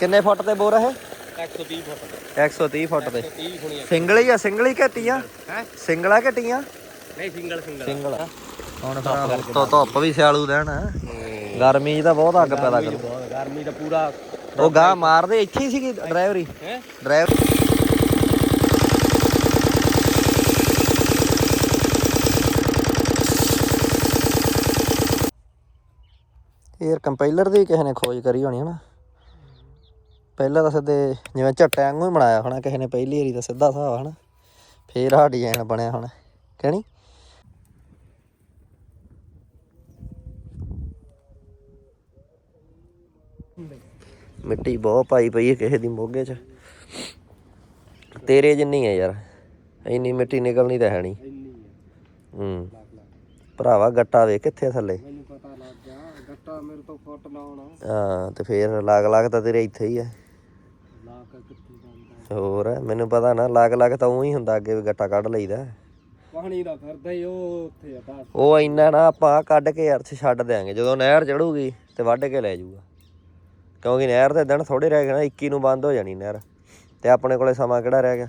ਕਿੰਨੇ ਫੁੱਟ ਤੇ ਬੋਰ ਇਹ? 130 ਫੁੱਟ 130 ਫੁੱਟ ਤੇ। 30 ਹੋਣੀ ਸਿੰਗਲ ਹੀ ਆ ਸਿੰਗਲ ਹੀ ਘਟੀਆਂ ਹੈ ਸਿੰਗਲ ਆ? ਘਟੀਆਂ ਨਹੀਂ ਸਿੰਗਲ ਸਿੰਗਲ। ਸਿੰਗਲ। ਆ ਹੁਣ ਤਾਂ ਧੁੱਪ ਵੀ ਸਿਆਲੂ ਦੇਣ ਗਰਮੀ ਤਾਂ ਬਹੁਤ ਅੱਗ ਪੈਦਾ ਕਰੂ ਗਰਮੀ ਤਾਂ ਪੂਰਾ ਉਹ ਗਾਹ ਮਾਰਦੇ ਇੱਥੇ ਹੀ ਸੀਗੀ ਡਰਾਈਵਰੀ। ਹੈ? ਡਰਾਈਵਰ 에ਅਰ ਕੰਪਾਈਲਰ ਦੀ ਕਿਸੇ ਨੇ ਖੋਜ ਕਰੀ ਹੋਣੀ ਹਨਾ ਪਹਿਲਾਂ ਤਾਂ ਸਿੱਧੇ ਜਿਵੇਂ ਝੱਟਿਆਂ ਵਾਂਗੂ ਹੀ ਬਣਾਇਆ ਹੋਣਾ ਕਿਸੇ ਨੇ ਪਹਿਲੀ ਵਾਰੀ ਤਾਂ ਸਿੱਧਾ ਹਿਸਾਬ ਹਨਾ। ਫੇਰ ਆ ਡਿਜ਼ਾਈਨ ਬਣਿਆ ਹੋਣਾ ਕਹਿਣੀ ਮਿੱਟੀ ਬਹੁਤ ਪਾਈ ਪਈ ਹੈ ਕਿਸੇ ਦੀ ਮੋਗੇ 'ਚ। ਤੇਰੇ ਜਿੰਨੀ ਹੈ ਯਾਰ ਇੰਨੀ ਮਿੱਟੀ ਨਿਕਲਣੀ ਤਾਂ ਹੈ ਨਹੀਂ। ਹੂੰ ਭਰਾਵਾ ਗੱਟਾ ਵੇ ਕਿੱਥੇ ਥੱਲੇ। ਮੈਨੂੰ ਪਤਾ ਲੱਗ ਗਿਆ ਗੱਟਾ ਮੇਰੇ ਤੋਂ ਫੁੱਟ ਲਾਉਣਾ। ਹਾਂ ਤੇ ਫੇਰ ਲਾਗ ਲਾਗ ਤਾਂ ਤੇਰੇ ਇੱਥੇ ਹੀ ਜਾਂਦਾ ਹੋਰ ਮੈਨੂੰ ਪਤਾ ਨਾ ਲਾਗ ਲਾਗ ਤਾਂ ਉਹੀ ਹੁੰਦਾ ਅੱਗੇ ਵੀ ਗੱਟਾ ਕੱਢ ਲਈਦਾ। ਪਾਣੀ ਦਾ ਫਿਰਦਾ ਹੀ ਉਹ ਉੱਥੇ ਆ ਬਸ ਉਹ ਇੰਨਾ ਨਾ ਆਪਾਂ ਕੱਢ ਕੇ ਅਰਥ ਛੱਡ ਦਿਆਂਗੇ ਜਦੋਂ ਨਹਿਰ ਚੜੂਗੀ ਤੇ ਵੱਢ ਕੇ ਲੈ ਜਾਊਗਾ। ਕਿਉਂਕਿ ਨਹਿਰ ਦੇ ਦਿਨ ਥੋੜੇ ਰਹਿ ਗਏ ਨਾ 21 ਨੂੰ ਬੰਦ ਹੋ ਜਾਣੀ ਨਹਿਰ। ਤੇ ਆਪਣੇ ਕੋਲੇ ਸਮਾਂ ਕਿਹੜਾ ਰਹਿ ਗਿਆ?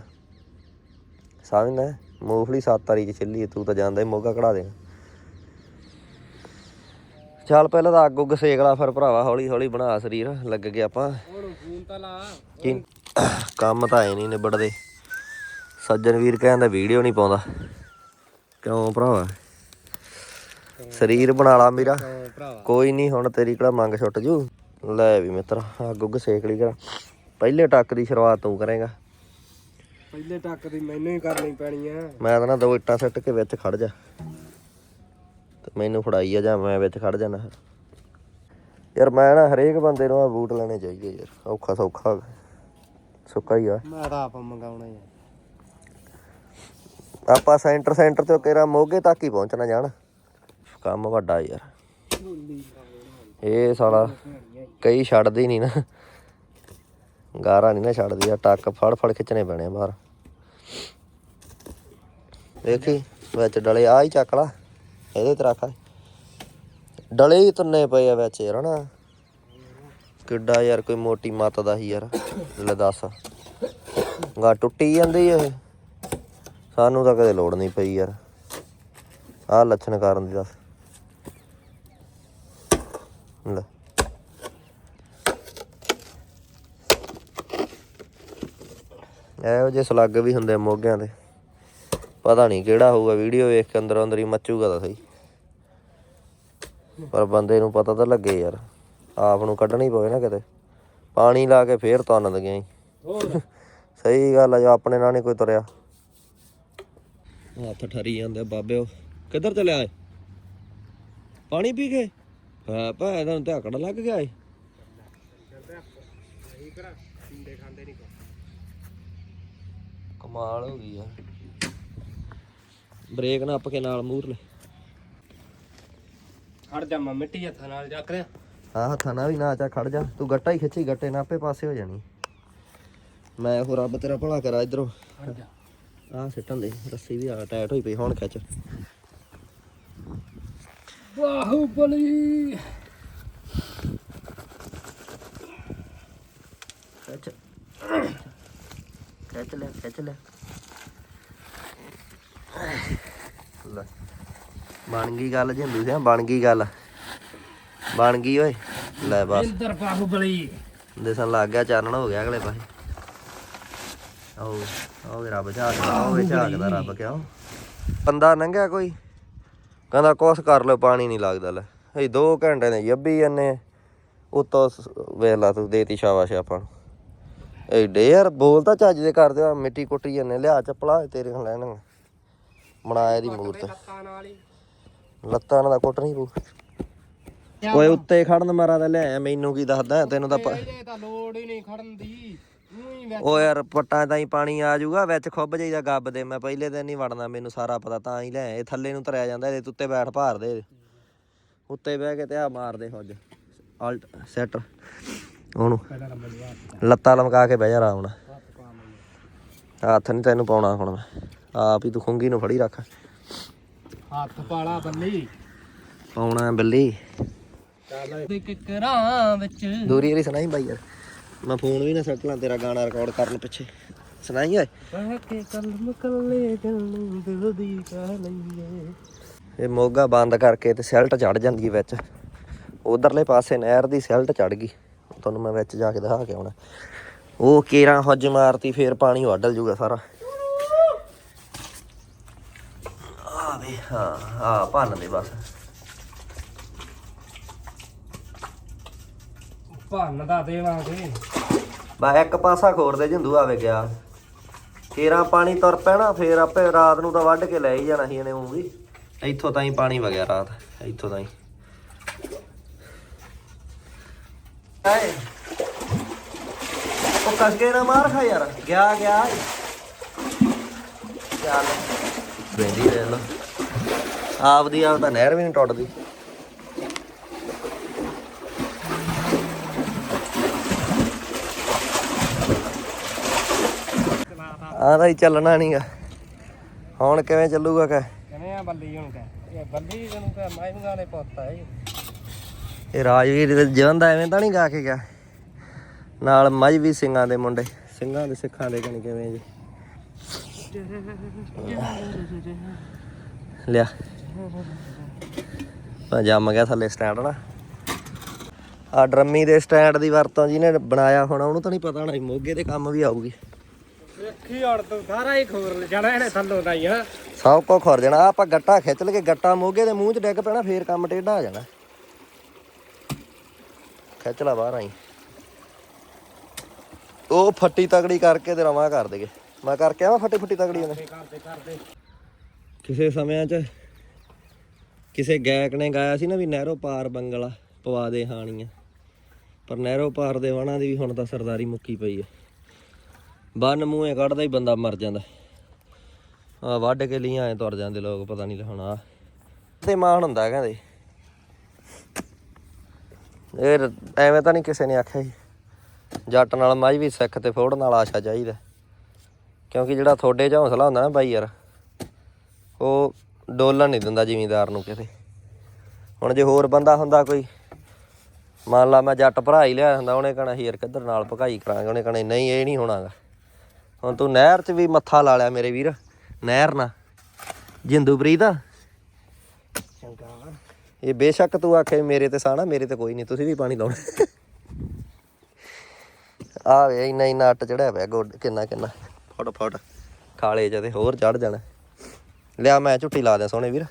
ਸਮਝਦਾ ਮੂੰਗਫਲੀ 7 ਤਾਰੀਖ ਚੱਲੀ ਤੂੰ ਤਾਂ ਜਾਂਦਾ ਹੀ ਮੋਗਾ ਕਢਾ ਦੇ ਚੱਲ ਪਹਿਲਾਂ ਤਾਂ ਅੱਗ ਉੱਗ ਸੇਕ ਲਾ ਫਿਰ ਭਰਾਵਾ ਹੌਲੀ ਹੌਲੀ ਬਣਾ ਸਰੀਰ ਲੱਗ ਗਿਆ ਆਪਾਂ। ਹੁਣ ਫੋਨ ਤਾਂ ਲਾ। ਕੀ ਕੰਮ ਤਾਂ ਐ ਨਹੀਂ ਨਿਬੜਦੇ। ਸੱਜਣ ਵੀਰ ਕਹਿੰਦਾ ਵੀਡੀਓ ਨਹੀਂ ਪਾਉਂਦਾ। ਕਿਉਂ ਭਰਾਵਾ? ਸਰੀਰ ਬਣਾ ਲਾ ਮੇਰਾ। ਕੋਈ ਨਹੀਂ ਹੁਣ ਤੇਰੀ ਕਿਹੜਾ ਮੰਗ ਛੁੱਟ ਜੂ? ਲੈ ਵੀ ਮਿੱਤਰ ਅੱਗ ਸੇਕ ਲਈ ਕਰ। ਪਹਿਲੇ ਟੱਕ ਦੀ ਸ਼ੁਰੂਆਤ ਤੂੰ ਕਰੇਗਾ। ਪਹਿਲੇ ਟੱਕ ਦੀ ਮੈਨੂੰ ਹੀ ਕਰਨੀ ਪੈਣੀ ਆ। ਮੈਂ ਤਾਂ ਨਾ ਦੋ ਇੱਟਾਂ ਸੱਟ ਕੇ ਵਿੱਚ ਖੜ ਜਾ। ਤੇ ਮੈਨੂੰ ਫੜਾਈ ਆ ਜਾਂ ਮੈਂ ਵਿੱਚ ਖੜ ਜਾਣਾ ਯਾਰ ਮੈਂ ਨਾ ਹਰੇਕ ਬੰਦੇ ਨੂੰ ਆ ਬੂਟ ਲੈਣੇ ਚਾਹੀਦੇ ਯਾਰ। ਔਖਾ ਸੌਖਾ। ਸੁੱਕਾ ਹੀ ਆ। ਮੈਂ ਤਾਂ ਆਪ ਮੰਗਾਉਣਾ ਆ। ਆਪਾਂ ਸੈਂਟਰ ਸੈਂਟਰ ਤੋਂ ਕਿਹੜਾ ਮੋਗੇ ਤੱਕ ਹੀ ਪਹੁੰਚਣਾ ਜਾਣ। ਕੰਮ ਵੱਡਾ ਯਾਰ। ਇਹ ਸਾਲਾ ਕਈ ਛੱਡਦੀ ਨਹੀਂ ਨਾ। ਗਾਰਾ ਨਹੀਂ ਨਾ ਛੱਡਦੀ ਆ ਟੱਕ ਫੜ ਫੜ ਖਿੱਚਣੇ ਪੈਣੇ ਆ ਬਾਹਰ। ਦੇਖੀ ਵਿੱਚ ਡਲੇ ਆ ਹੀ ਚੱਕ ਲਾ। ਇਹਦੇ ਤੇ ਰੱਖ। ਡਲੇ ਹੀ ਤੁੰਨੇ ਪਏ ਆ ਵਿੱਚ ਯਾਰ ਹਨਾ। ਕਿੱਡਾ ਯਾਰ, ਕੋਈ ਮੋਟੀ ਮੱਤ ਦਾ ਹੀ ਯਾਰ, ਲੈ ਦੱਸ। ਗਾ ਟੁੱਟੀ ਜਾਂਦੀ ਇਹ। ਸਾਨੂੰ ਤਾਂ ਕਦੇ ਲੋੜ ਨਹੀਂ ਪਈ ਯਾਰ। ਆਹ ਲੱਛਣ ਕਰਨ ਦੀ ਦੱਸ। ਲੈ। ਇਹੋ ਜਿਹੇ ਸਲੱਗ ਵੀ ਹੁੰਦੇ ਮੋਗਿਆਂ ਦੇ ਪਤਾ ਨਹੀਂ ਕਿਹੜਾ ਹੋਊਗਾ, ਵੀਡੀਓ ਵੇਖ ਕੇ ਅੰਦਰੋਂ ਅੰਦਰ ਹੀ ਮੱਚੂਗਾ ਤਾਂ ਸਹੀ। ਪਰ ਬੰਦੇ ਨੂੰ ਪਤਾ ਤਾਂ ਲੱਗੇ ਯਾਰ। ਆਪ ਨੂੰ ਕੱਢਣੀ ਪਵੇ ਨਾ ਕਿਤੇ। ਪਾਣੀ ਲਾ ਕੇ ਫੇਰ ਤੁੰਨ ਦਗਿਆ ਹੀ ਹੋਰ ਸਹੀ ਗੱਲ ਆ, ਜੋ ਆਪਣੇ ਨਾਲ ਨਹੀਂ ਕੋਈ ਤੁਰਿਆ। ਹੱਥ ਠਰੀ ਜਾਂਦੇ ਬਾਬਿਓ ਕਿੱਧਰ ਚਲਿਆ ਏ ਪਾਣੀ ਪੀ ਕੇ? ਹਾਂ ਭਾ ਇਹਦਾ ਨੂੰ ਧਾਕੜ ਲੱਗ ਗਿਆ ਏ। ਕਮਾਲ ਹੋ ਗਈ ਆ। ਬ੍ਰੇਕ ਨੱਪ ਕੇ ਨਾਲ ਮੂਰ ਲੈ ਖੜ ਜਾ ਮੈਂ ਮਿੱਟੀ ਹੱਥਾਂ ਨਾਲ ਚੱਕ ਰਿਆ ਹਾਂ ਹੱਥਾਂ ਨਾਲ ਵੀ ਨਾ ਚਾ ਖੜ ਜਾ। ਤੂੰ ਗੱਟਾ ਹੀ ਖਿੱਚੀ ਗੱਟੇ ਨਾਲ ਆਪੇ ਪਾਸੇ ਹੋ ਜਾਣੀ। ਮੈਂ ਉਹ ਰੱਬ ਤੇਰਾ ਭਲਾ ਕਰਾ ਇਧਰੋਂ। ਆਹ ਸਿੱਟਣ ਦੇ ਰੱਸੀ ਵੀ ਆ ਟਾਈਟ ਹੋਈ ਪਈ ਹੁਣ ਖਿੱਚ। ਬਾਹੂਬਲੀ। ਖਿੱਚ। ਖਿੱਚ ਲੈ ਖਿੱਚ ਲੈ। ਲੈ। ਬਣ ਗਈ ਗੱਲ ਜਿੰਦੂ ਸਿਆ ਬਣ ਗਈ ਗੱਲ। ਬਣ ਗਈ ਓਏ। ਲੈ ਬਸ। ਇੰਦਰ ਬਾਹੂਬਲੀ ਦਿਸਣ ਲੱਗ ਗਿਆ ਚਾਨਣ ਹੋ ਗਿਆ ਅਗਲੇ ਪਾਸੇ। ਆਓ ਆਓ ਰੱਬ ਝਾਕਦਾ ਆਓ ਝਾਕਦਾ ਰੱਬ ਕਿਉਂ? ਬੰਦਾ ਲੰਘਿਆ ਕੋਈ? ਕਹਿੰਦਾ ਕੁਛ ਕਰ ਲਓ ਪਾਣੀ ਨਹੀਂ ਲੱਗਦਾ ਲੈ। ਇਹ 2 ਘੰਟੇ ਨੇ ਯੱਬੀ ਜੰਨੇ। ਉਤੋਂ ਵੇਖ ਲਾ ਤੂੰ ਦੇਤੀ ਸ਼ਾਬਾਸ਼ ਆਪਾਂ ਨੂੰ। ਐਡੇ ਯਾਰ ਬੋਲ ਤਾਂ ਚੱਜ ਦੇ ਕਰਦੇ ਆ ਮਿੱਟੀ ਕੁੱਟੀ ਜੰਨੇ। ਲਿਆ ਚੱਪਲਾ ਤੇਰੇ ਨਾਲ ਲੈਣ ਬਣਾਇਆ ਦੀ ਮੂਰਤ। ਲੱਤਾਂ ਨਾਲ ਤਾਂ ਕੁੱਟ ਨਹੀਂ ਪੂ ਓਏ ਉੱਤੇ ਖੜਨ ਮਾਰਾ ਤਾਂ ਲਿਆਇਆ ਮੈਨੂੰ ਕੀ ਦੱਸਦਾ ਤੈਨੂੰ ਤਾਂ ਪ- ਇਹਦੇ ਤਾਂ ਲੋੜ ਹੀ ਨਹੀਂ ਖੜਨ ਦੀ। ਊਂ ਹੀ ਓ ਯਾਰ ਪੱਟਾਂ ਤਾਂ ਹੀ ਪਾਣੀ ਆ ਜਾਊਗਾ ਵਿੱਚ ਖੁੱਬ ਜਾਈਦਾ ਗੱਬ ਦੇ ਮੈਂ ਪਹਿਲੇ ਦਿਨ ਨਹੀਂ ਵੜਨਾ ਮੈਨੂੰ ਸਾਰਾ ਪਤਾ ਤਾਂ ਹੀ ਲੈ ਇਹ ਥੱਲੇ ਨੂੰ ਧਰਿਆ ਜਾਂਦਾ ਇਹਦੇ ਉੱਤੇ ਬੈਠ ਭਾਰ ਦੇ। ਉੱਤੇ ਬਹਿ ਕੇ ਤੇ ਆ ਮਾਰ ਦੇ ਹੁੱਜ ਆਲਟ ਸੈਟ ਉਹਨੂੰ ਪਹਿਲਾਂ ਨੰਬਰ ਲੱਤਾਂ ਲਮਕਾ ਕੇ ਬਹਿ ਜਾ ਆਰਾਮ ਨਾਲ। ਹੱਥ ਪਾ ਹੱਥ ਨਹੀਂ ਤੈਨੂੰ ਪਾਉਣਾ ਹੁਣ ਮੈਂ ਆਪ ਹੀ ਤੂੰ ਖੁੰਗੀ ਨੂੰ ਫੜੀ ਰੱਖ। ਹੱਥ ਪਾਲਾ ਬੰਨੀ ਪਾਉਣਾ ਬਿੱਲੀ। ਚੱਲ ਦੇ ਕਿਕਰਾਂ ਵਿੱਚ। ਦੂਰੀ ਵਾਲੀ ਸੁਣਾਈ ਬਾਈ ਯਾਰ। ਮੈਂ ਫੋਨ ਵੀ ਨਾ ਸੱਟ ਲਾਂ ਤੇਰਾ ਗਾਣਾ ਰਿਕਾਰਡ ਕਰਨ ਪਿੱਛੇ। ਸੁਣਾਈ ਓਏ? ਬਹਿ ਕੇ ਕਲਮ ਕੱਲੇ ਦਿਲ ਨੂੰ ਦਿਲ ਦੀ ਕਹਿ ਲਈਏ। ਇਹ ਮੋਗਾ ਬੰਦ ਕਰਕੇ ਤੇ ਸੈਲਟ ਚੜ ਜਾਂਦੀ ਹੈ ਵਿੱਚ। ਉਧਰਲੇ ਪਾਸੇ ਨਹਿਰ ਦੀ ਸੈਲਟ ਚੜ ਗਈ। ਤੁਹਾਨੂੰ ਮੈਂ ਵਿੱਚ ਜਾ ਕੇ ਦਿਖਾ ਕੇ ਆਉਣਾ। ਉਹ ਕੇਰਾਂ ਹੱਜ ਮਾਰਤੀ ਫੇਰ ਪਾਣੀ ਵੱਢਲ ਜੂਗਾ ਸਾਰਾ। ਆ ਵੇ ਹਾਂ ਆ ਭੰਨ ਦੇ ਬਸ। ਭੰਨ ਦਾ ਦੇਵਾਂਗੇ ਬਾ, ਇੱਕ ਪਾਸਾ ਖੋਰ ਦੇ ਜਿੰਦੂ ਆਵੇ ਗਿਆ। ਕੇਰਾਂ ਪਾਣੀ ਤੁਰ ਪੈਣਾ, ਫੇਰ ਆਪੇ ਰਾਤ ਨੂੰ ਤਾਂ ਵੱਢ ਕੇ ਲੈ ਹੀ ਜਾਣਾ ਸੀ ਇਹਨੇ ਉਹ ਵੀ। ਇੱਥੋਂ ਤਾਈਂ ਪਾਣੀ ਵਗਿਆ ਰਾਤ, ਇੱਥੋਂ ਤਾਈਂ। ਆਏ। ਉਹ ਕਸਕੇ ਨਾ ਮਾਰ ਖਾ ਯਾਰ, ਗਿਆ ਗਿਆ। ਚੱਲ। ਬੈਂਦੀ ਰਹਿ ਲੋ। ਆਪਦੀ ਆਪ ਤਾਂ ਨਹਿਰ ਵੀ ਨਹੀਂ ਟੁੱਟਦੀ। ਆਹ ਤਾਂ ਹੀ ਚੱਲਣਾ ਨਹੀਂਗਾ ਹੁਣ ਕਿਵੇਂ ਚੱਲੂਗਾ ਕਹ? ਕਿਵੇਂ ਆ ਬੱਲੀ ਹੁਣ ਕਹ? ਇਹ ਬੱਲੀ ਨੂੰ ਕਹ ਮਾਇੰਗਾ ਨੇ ਪੁੱਤਾ ਹੈ ਇਹ। ਰਾਜਵੀਰ ਦੇ ਜਵਨ ਦਾ ਐਵੇਂ ਤਾਂ ਨਹੀਂ ਗਾ ਕੇ ਗਿਆ? ਨਾਲ ਮਜਵੀ ਸਿੰਘਾਂ ਦੇ ਮੁੰਡੇ। ਸਿੰਘਾਂ ਦੇ ਸਿੱਖਾਂ ਦੇ ਕਣੀ ਕਿਵੇਂ ਜੀ? ਲਿਆ। ਆ ਜੰਮ ਗਿਆ ਥੱਲੇ ਸਟੈਂਡ ਨਾ। ਆ ਡਰਮੀ ਦੇ ਸਟੈਂਡ ਦੀ ਵਰਤੋਂ ਜਿਹਨੇ ਬਣਾਇਆ ਹੋਣਾ ਉਹਨੂੰ ਤਾਂ ਨਹੀਂ ਪਤਾ ਹੋਣਾ ਵੀ ਮੋਗੇ ਦੇ ਕੰਮ ਵੀ ਆਊਗੀ। ਵੇਖੀ ਹੜ ਤੋਂ ਸਾਰਾ ਹੀ ਖੋਰ ਲੈ ਜਾਣਾ ਇਹਨੇ ਥੱਲੋਂ ਦਾ ਹੀ ਆ। ਸਭ ਕੋ ਖੁਰ ਜਾਣਾ ਆਪਾਂ ਗੱਟਾ ਖਿੱਚ ਲਗੇ ਗੱਟਾ ਮੋਗੇ ਦੇ ਮੂੰਹ 'ਚ ਡਿੱਗ ਪੈਣਾ ਫੇਰ ਕੰਮ ਟੇਢਾ ਆ ਜਾਣਾ। ਖਿੱਚ ਲਾ ਬਾਹਰ ਆਈ। ਉਹ ਫੱਟੀ ਤਗੜੀ ਕਰਕੇ ਤੇ ਰਵਾ ਕਰ ਦੇਗੇ। ਮੈਂ ਕਰਕੇ ਆਵਾਂ ਫੱਟੀ ਫੱਟੀ ਤਗੜੀ ਉਹਨੇ? ਕਰਦੇ ਕਰਦੇ। ਕਿਸੇ ਸਮਿਆਂ 'ਚ ਕਿਸੇ ਗਾਇਕ ਨੇ ਗਾਇਆ ਸੀ ਨਾ ਵੀ ਨਹਿਰੋ ਪਾਰ ਬੰਗਲਾ ਪਵਾ ਦੇ ਹਾਣੀਆਂ। ਪਰ ਨਹਿਰੋ ਪਾਰ ਦੇ ਵਾਣਾ ਦੀ ਵੀ ਹੁਣ ਤਾਂ ਸਰਦਾਰੀ ਮੁੱਕੀ ਪਈ ਹੈ ਬੰਨ ਮੂੰਹੇ ਕੱਢਦਾ ਹੀ ਬੰਦਾ ਮਰ ਜਾਂਦਾ। ਆ ਵੱਢ ਕੇ ਲੀਆਂ ਐ ਤੁਰ ਜਾਂਦੇ ਲੋਕ, ਪਤਾ ਨਹੀਂ ਹੁਣ ਤੇ ਮਾਣ ਹੁੰਦਾ ਕਹਿੰਦੇ। ਇਹ ਐਵੇਂ ਤਾਂ ਨਹੀਂ ਕਿਸੇ ਨੇ ਆਖਿਆ ਜੀ ਜੱਟ ਨਾਲ ਮਾਝ ਵੀ ਸਿੱਖ ਤੇ ਫੋੜ ਨਾਲ ਆਸ਼ਾ ਚਾਹੀਦਾ। ਕਿਉਂਕਿ ਜਿਹੜਾ ਤੁਹਾਡੇ 'ਚ ਹੌਸਲਾ ਹੁੰਦਾ ਨਾ ਬਾਈ ਯਾਰ, ਉਹ ਡੋਲਣ ਨਹੀਂ ਦਿੰਦਾ ਜ਼ਿਮੀਂਦਾਰ ਨੂੰ ਕਿਤੇ। ਹੁਣ ਜੇ ਹੋਰ ਬੰਦਾ ਹੁੰਦਾ ਕੋਈ, ਮੰਨ ਲਾ ਮੈਂ ਜੱਟ ਭਰਾ ਹੀ ਲਿਆ ਹੁੰਦਾ, ਉਹਨੇ ਕਹਣਾ ਹੀਰ ਕਿੱਧਰ ਨਾਲ ਭਕਾਈ ਕਰਾਂਗੇ, ਉਹਨੇ ਕਹਣਾ ਨਹੀਂ, ਇਹ ਨਹੀਂ ਹੋਣਾਗਾ। ਹੁਣ ਤੂੰ ਨਹਿਰ 'ਚ ਵੀ ਮੱਥਾ ਲਾ ਲਿਆ ਮੇਰੇ ਵੀਰ ਨਹਿਰ ਨਾ। ਜਿੰਦੂ ਪ੍ਰੀਤ ਚੰਗਾ ਇਹ ਬੇਸ਼ੱਕ ਤੂੰ ਆਖੇ ਮੇਰੇ ਤੇ ਸਾਣਾ ਮੇਰੇ ਤੇ ਕੋਈ ਨਹੀਂ ਤੁਸੀਂ ਵੀ ਪਾਣੀ ਲਾਉਣਾ। ਆ ਵੇ ਇੰਨਾ ਇੰਨਾ ਅੱਟ ਚੜਿਆ ਪਿਆ ਗੋਡ ਕਿੰਨਾ ਕਿੰਨਾ। ਫਟ ਫਟ ਖਾਲੇ ਤੇ ਹੋਰ ਚੜ ਜਾਣਾ। ਲਿਆ ਮੈਂ ਝੁੱਟੀ ਲਾ ਦਿਆਂ ਸੋਹਣੇ ਵੀਰ।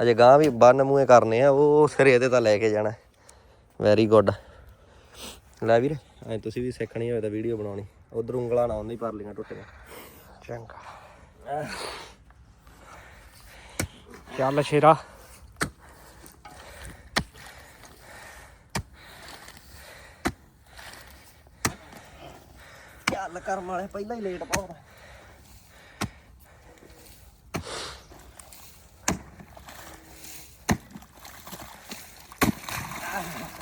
ਅਜੇ ਗਾਂ ਵੀ ਬੰਨ ਮੂਹੇ ਕਰਨੇ ਆ ਉਹ ਸਿਰੇ ਤੇ ਤਾਂ ਲੈ ਕੇ ਜਾਣਾ। ਵੈਰੀ ਗੁੱਡ ਲੈ ਵੀਰ ਐ ਤੁਸੀਂ ਵੀ ਸਿੱਖਣੀ ਹੋਵੇ ਤਾਂ ਵੀਡੀਓ ਬਣਾਉਣੀ। ਉਧਰ ਉਂਗਲਾਂ ਨਾ ਆਉਂਦੀ ਪਰ ਲੀਆਂ ਟੁੱਟੀਆਂ। ਚੰਗਾ। ਚੱਲ ਸ਼ੇਰਾ। ਚੱਲ ਕਰਮ ਵਾਲੇ, ਪਹਿਲਾਂ ਹੀ ਲੇਟ ਪਾਉਂਦਾ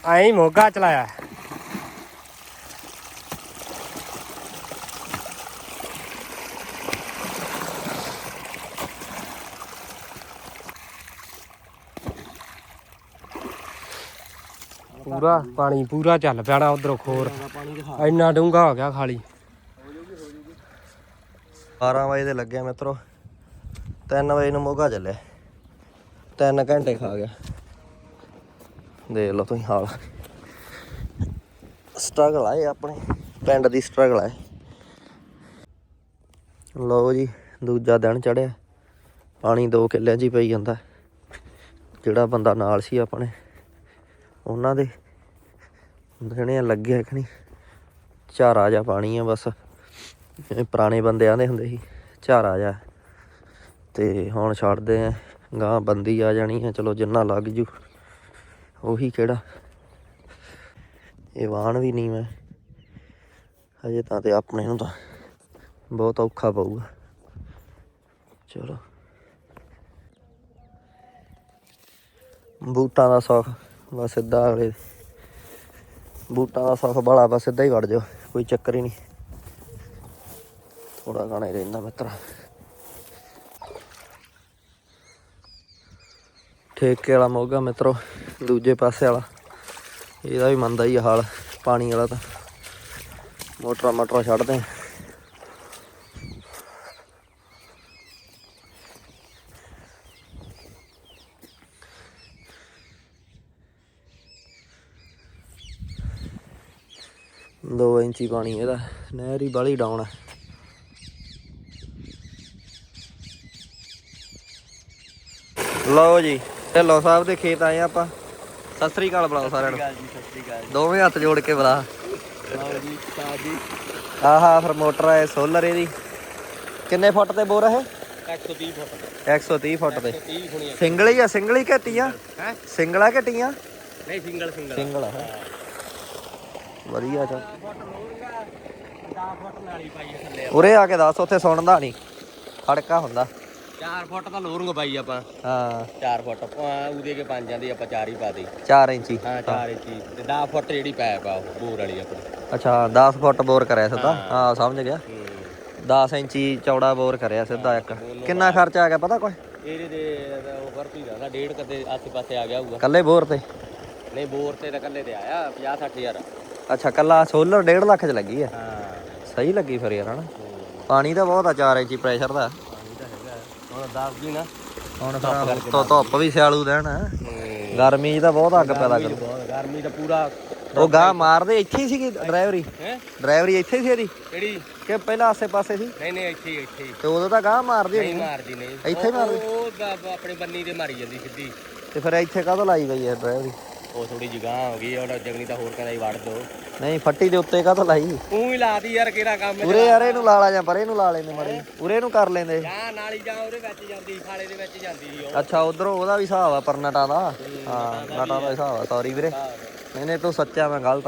ਐਂ ਮੋਗਾ ਚਲਾਇਆ। ਪੂਰਾ, ਪਾਣੀ ਪੂਰਾ ਚੱਲ ਪੈਣਾ ਉਧਰੋਂ ਖੋਰ। ਇੰਨਾ ਡੂੰਘਾ ਹੋ ਗਿਆ ਖਾਲੀ। 12 ਵਜੇ ਦੇ ਲੱਗਿਆ ਮਿੱਤਰੋ। 3 ਵਜੇ ਨੂੰ ਮੋਗਾ ਚੱਲਿਆ। 3 ਘੰਟੇ ਖਾ ਗਿਆ। ਦੇਖ ਲਓ ਤੁਸੀਂ ਹਾਲ। ਸਟਰਗਲ ਆਏ ਆਪਣੇ। ਪਿੰਡ ਦੀ ਸਟਰਗਲ ਆਏ ਲਓ ਜੀ, ਦੂਜਾ ਦਿਨ ਚੜਿਆ ਪਾਣੀ 2 ਕਿੱਲਿਆਂ 'ਚ ਹੀ ਪਈ ਜਾਂਦਾ। ਜਿਹੜਾ ਬੰਦਾ ਨਾਲ ਸੀ ਆਪਣੇ। ਉਹਨਾਂ ਦੇ ਦੇਣੇ ਲੱਗੇ ਕਿ ਨਹੀਂ। ਝਾਰਾ ਜਾ ਪਾਣੀ ਆ ਬਸ। ਪੁਰਾਣੇ ਬੰਦੇ ਆਂਦੇ ਹੁੰਦੇ ਸੀ, ਝਾਰਾ ਜਾ ਤੇ ਹੁਣ ਛੱਡਦੇ ਆ ਗਾਂ ਬੰਦੀ ਆ ਜਾਣੀ ਹੈ ਚਲੋ ਜਿੰਨਾ ਲੱਗ ਜੂ, ਉਹੀ ਕਿਹੜਾ। ਇਹ ਵਾਹਣ ਵੀ ਨਹੀਂ ਮੈਂ। ਹਜੇ ਤਾਂ ਤੇ ਆਪਣੇ ਨੂੰ ਤਾਂ ਬਹੁਤ ਔਖਾ ਪਊਗਾ। ਚਲੋ। ਬੂਟਾਂ ਦਾ ਸੌਖ। ਬਸ ਸਿੱਧਾ ਅਗਲੇ ਬੂਟਾਂ ਦਾ ਸੁੱਖ ਬਾਲਾ ਬਸ ਸਿੱਧਾ ਹੀ ਵੜ ਜਾਓ, ਕੋਈ ਚੱਕਰ ਹੀ ਨਹੀਂ। ਥੋੜਾ ਗਾਣਾ ਹੀ ਰਹਿੰਦਾ ਮਿੱਤਰਾ ਠੇਕੇ ਵਾਲਾ ਮੋਗਾ ਮਿੱਤਰੋ, ਦੂਜੇ ਪਾਸੇ ਵਾਲਾ। ਇਹਦਾ ਵੀ ਮੰਦਾ ਹੀ ਆ ਹਾਲ, ਪਾਣੀ ਵਾਲਾ ਤਾਂ। ਮੋਟਰਾਂ ਮਟਰਾਂ ਛੱਡਦੇ ਆਂ। ਦੋ ਇੰਚੀ ਪਾਣੀ ਇਹਦਾ। ਨਹਿਰ ਹੀ ਬਾਲੀ ਡਾਉਣ ਹੈ ਲਓ ਜੀ ਢਿੱਲੋਂ ਸਾਹਿਬ ਦੇ ਖੇਤ ਆਏ ਆਪਾਂ। ਸਤਿ ਸ੍ਰੀ ਅਕਾਲ ਬੁਲਾਓ ਸਾਰਿਆਂ ਨੂੰ। ਜੀ ਸਤਿ ਸ਼੍ਰੀ ਅਕਾਲ। ਦੋਵੇਂ ਹੱਥ ਜੋੜ ਕੇ ਬੁਲਾ। ਲਓ ਜੀ ਆਹਾ ਫਿਰ ਮੋਟਰ ਹੈ ਸੋਲਰ ਇਹਦੀ। ਕਿੰਨੇ ਫੁੱਟ ਤੇ ਬੋਰ ਹੈ 130 ਫੁੱਟ। 130 ਫੁੱਟ ਤੇ। 30 ਹੋਣੀ ਸਿੰਗਲ ਹੀ ਆ ਸਿੰਗਲ ਹੀ ਘਟੀਆਂ ਹੈ? ਸਿੰਗਲ ਆ ਘਟੀਆਂ ਨਹੀਂ ਸਿੰਗਲ ਸਿੰਗਲ। ਸਿੰਗਲ ਆ। ਵਧੀਆ ਚਾ ਫੁੱਟ ਲੋਗਾ 10 ਫੁੱਟ ਨਾਲੀ ਪਾਈ ਹੈ ਥੱਲੇ ਉਰੇ ਆ ਕੇ ਦੱਸ ਉੱਥੇ ਸੁਣਦਾ ਨਹੀਂ। ਖੜਕਾ ਹੁੰਦਾ। 4 ਫੁੱਟ ਤਾਂ ਲੋਰੂਗਾ ਬਾਈ ਆਪਾਂ। ਹਾਂ। 4 ਫੁੱਟ ਉਹਦੇ ਕੇ ਪੰਜ ਜਾਂਦੀ ਆਪਾਂ 4 ਹੀ ਪਾ ਦੇ। 4 ਇੰਚੀ। ਹਾਂ 4 ਇੰਚੀ। ਤੇ 10 ਫੁੱਟ ਜਿਹੜੀ ਪੈਪ ਆ ਬੋਰ ਵਾਲੀ ਆਪਣੀ। ਅੱਛਾ 10 ਫੁੱਟ ਬੋਰ ਕਰਿਆ ਸਿੱਧਾ? ਹਾਂ। ਸਮਝ ਗਿਆ। ਹੂੰ। 10 ਇੰਚੀ ਚੌੜਾ ਬੋਰ ਕਰਿਆ ਸਿੱਧਾ ਇੱਕ। ਕਿੰਨਾ ਖਰਚਾ ਆ ਗਿਆ ਪਤਾ ਕੋਈ? ਇਹਦੇ ਦੇ ਉਹ ਵਰਤੀ ਦਾ ਡੇਢ ਕਦੇ ਆਸੇ ਪਾਸੇ ਆ ਗਿਆ ਹੋਊਗਾ। ਕੱਲੇ ਬੋਰ ਤੇ? ਨਹੀਂ ਬੋਰ ਤੇ ਤਾਂ ਕੱਲੇ ਤੇ ਆਇਆ 50 60000 ਅੱਛਾ ਕੱਲਾ ਸੋਲਰ 1.5 ਲੱਖ ਚ ਲੱਗੀ ਆ। ਹਾਂ। ਸਹੀ ਲੱਗੀ ਫਿਰ ਯਾਰ ਹਨਾ? ਪਾਣੀ ਤਾਂ ਬਹੁਤ ਆ 4 ਇੰਚੀ ਪ੍ਰੈਸ਼ਰ ਦਾ। ਪਾਣੀ ਤਾਂ ਹੈਗਾ। ਹੁਣ ਦੱਸ ਦੀ ਨਾ। ਹੁਣ ਫਿਰ ਧੁ- ਧੁੱਪ ਵੀ ਸਿਆਲੂ ਦੇਣ। ਗਰਮੀ ਤਾਂ ਬਹੁਤ ਅੱਗ ਪੈਦਾ ਕਰੂ ਬਹੁਤ ਗਰਮੀ ਤਾਂ ਪੂਰਾ ਉਹ ਗਾਂ ਮਾਰਦੇ ਇੱਥੇ ਹੀ ਸੀਗੀ ਡਰਾਈਵਰੀ। ਡਰਾਈਵਰੀ ਇੱਥੇ ਹੀ ਸੀ ਇਹਦੀ? ਕਿਹੜੀ? ਕਿ ਪਹਿਲਾਂ ਆਸੇ ਪਾਸੇ ਸੀ? ਨਹੀਂ ਨਹੀਂ ਇੱਥੇ ਹੀ ਇੱਥੇ ਤੇ ਉਦੋਂ ਤਾਂ ਗਾਂ ਮਾਰਦੀ ਨਹੀਂ ਮਾਰਦੀ ਨਹੀਂ। ਇੱਥੇ ਮਾਰਦੀ? ਉਹ ਆਪਣੇ ਬੰਨੀ ਤੇ ਮਾਰੀ ਜਾਂਦੀ ਸਿੱਧੀ। ਤੇ ਫਿਰ ਇੱਥੇ ਕਾਹਤੋਂ ਲਾਈ ਗਈ ਹੈ ਡਰਾਈਵਰੀ? ਉਹ ਥੋੜੀ ਜਗ੍ਹਾ ਹੋ ਗਈ ਉਹ ਜਗਨੀ ਤਾਂ ਹੋਰ ਕਹਿੰਦਾ ਹੀ ਵੜ ਦੋ ਨਹੀਂ ਫੱਟੀ ਦੇ ਉੱਤੇ ਕਾਹਤੋਂ ਲਾਈ? ਤੂੰ ਹੀ ਲਾਦੀ ਯਾਰ ਕਿਹੜਾ ਕੰਮ ਉਰੇ ਯਾਰ ਇਹਨੂੰ ਲਾ ਲਾ ਜਾਂ ਪਰੇ ਨੂੰ ਲਾ ਲੈਂਦੇ ਮੜੇ ਉਰੇ ਨੂੰ ਕਰ ਲੈਂਦੇ। ਜਾਂ ਨਾਲੀ ਜਾਂ ਉਹਦੇ ਵਿੱਚ ਜਾਂਦੀ ਖਾਲੇ ਦੇ ਵਿੱਚ ਜਾਂਦੀ ਸੀ ਉਹ। ਅੱਛਾ ਉਧਰੋਂ ਉਹਦਾ ਵੀ ਹਿਸਾਬ ਆ ਪਰਨਟਾਂ ਦਾ। ਹਾਂ ਨਟਾਂ ਦਾ ਹਿਸਾਬ ਆ ਸੌਰੀ ਵੀਰੇ। ਨਹੀਂ ਨਹੀਂ ਤੂੰ ਸੱਚਾ ਮੈਂ ਗਲਤ